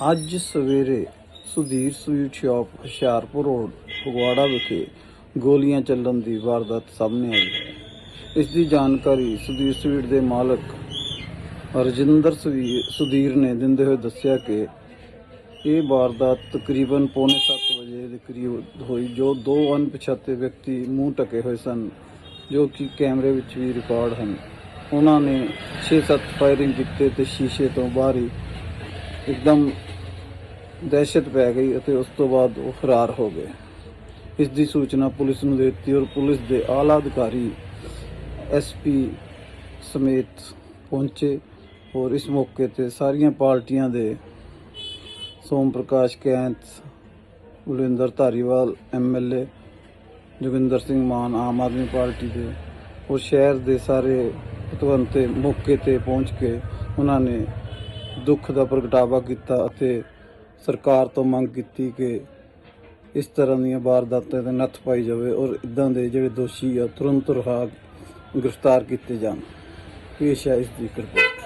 ਅੱਜ ਸਵੇਰੇ Sudhir sweet shop Hoshiarpur road, Phagwara ਵਿਖੇ ਗੋਲੀਆਂ ਚੱਲਣ ਦੀ ਵਾਰਦਾਤ ਸਾਹਮਣੇ ਆਈ ਹੈ। ਇਸ ਦੀ ਜਾਣਕਾਰੀ ਸੁਧੀਰ ਸਵੀਟ ਦੇ ਮਾਲਕ ਰਜਿੰਦਰ ਸਵੀ- ਸੁਧੀਰ ਨੇ ਦਿੰਦੇ ਹੋਏ ਦੱਸਿਆ ਕਿ ਇਹ ਵਾਰਦਾਤ ਤਕਰੀਬਨ ਪੌਣੇ 7 ਵਜੇ ਦੇ ਕਰੀਬ ਹੋਈ, ਜੋ ਦੋ ਅਣਪਛਾਤੇ ਵਿਅਕਤੀ ਮੂੰਹ ਢਕੇ ਹੋਏ ਸਨ, ਜੋ ਕਿ ਕੈਮਰੇ ਵਿੱਚ ਵੀ ਰਿਕਾਰਡ ਹਨ। ਉਹਨਾਂ ਨੇ 6-7 ਫਾਇਰਿੰਗ ਕੀਤੇ ਤੇ ਸ਼ੀਸ਼ੇ ਤੋਂ ਬਾਹਰ ਹੀ ਇੱਕਦਮ ਦਹਿਸ਼ਤ ਪੈ ਗਈ ਅਤੇ ਉਸ ਤੋਂ ਬਾਅਦ ਉਹ ਫਰਾਰ ਹੋ ਗਏ। ਇਸ ਦੀ ਸੂਚਨਾ ਪੁਲਿਸ ਨੂੰ ਦੇ ਦਿੱਤੀ ਔਰ ਪੁਲਿਸ ਦੇ ਆਲਾ ਅਧਿਕਾਰੀ ਐਸਪੀ ਸਮੇਤ ਪਹੁੰਚੇ ਔਰ ਇਸ ਮੌਕੇ ਤੇ ਸਾਰੀਆਂ ਪਾਰਟੀਆਂ ਦੇ ਸੋਮ ਪ੍ਰਕਾਸ਼ ਕੈਂਥ ਬਲਵਿੰਦਰ ਧਾਰੀਵਾਲ ਐਮਐਲਏ ਜੋਗਿੰਦਰ ਸਿੰਘ ਮਾਨ ਆਮ ਆਦਮੀ ਪਾਰਟੀ ਦੇ ਔਰ ਸ਼ਹਿਰ ਦੇ ਸਾਰੇ ਪਤਵੰਤੇ ਮੌਕੇ ਤੇ ਪਹੁੰਚ ਕੇ ਉਹਨਾਂ ਨੇ ਦੁੱਖ ਦਾ ਪ੍ਰਗਟਾਵਾ ਕੀਤਾ ਅਤੇ ਸਰਕਾਰ ਤੋਂ ਮੰਗ ਕੀਤੀ ਕਿ ਇਸ ਤਰ੍ਹਾਂ ਦੀਆਂ ਵਾਰਦਾਤਾਂ ਤੇ ਨੱਥ ਪਾਈ ਜਾਵੇ ਔਰ ਇਦਾਂ ਦੇ ਜਿਹੜੇ ਦੋਸ਼ੀ ਆ, ਤੁਰੰਤ ਰਿਹਾ ਗ੍ਰਿਫਤਾਰ ਕੀਤੇ ਜਾਣ। ਪੇਸ਼ ਹੈ ਇਸ ਦੀ ਰਿਪੋਰਟ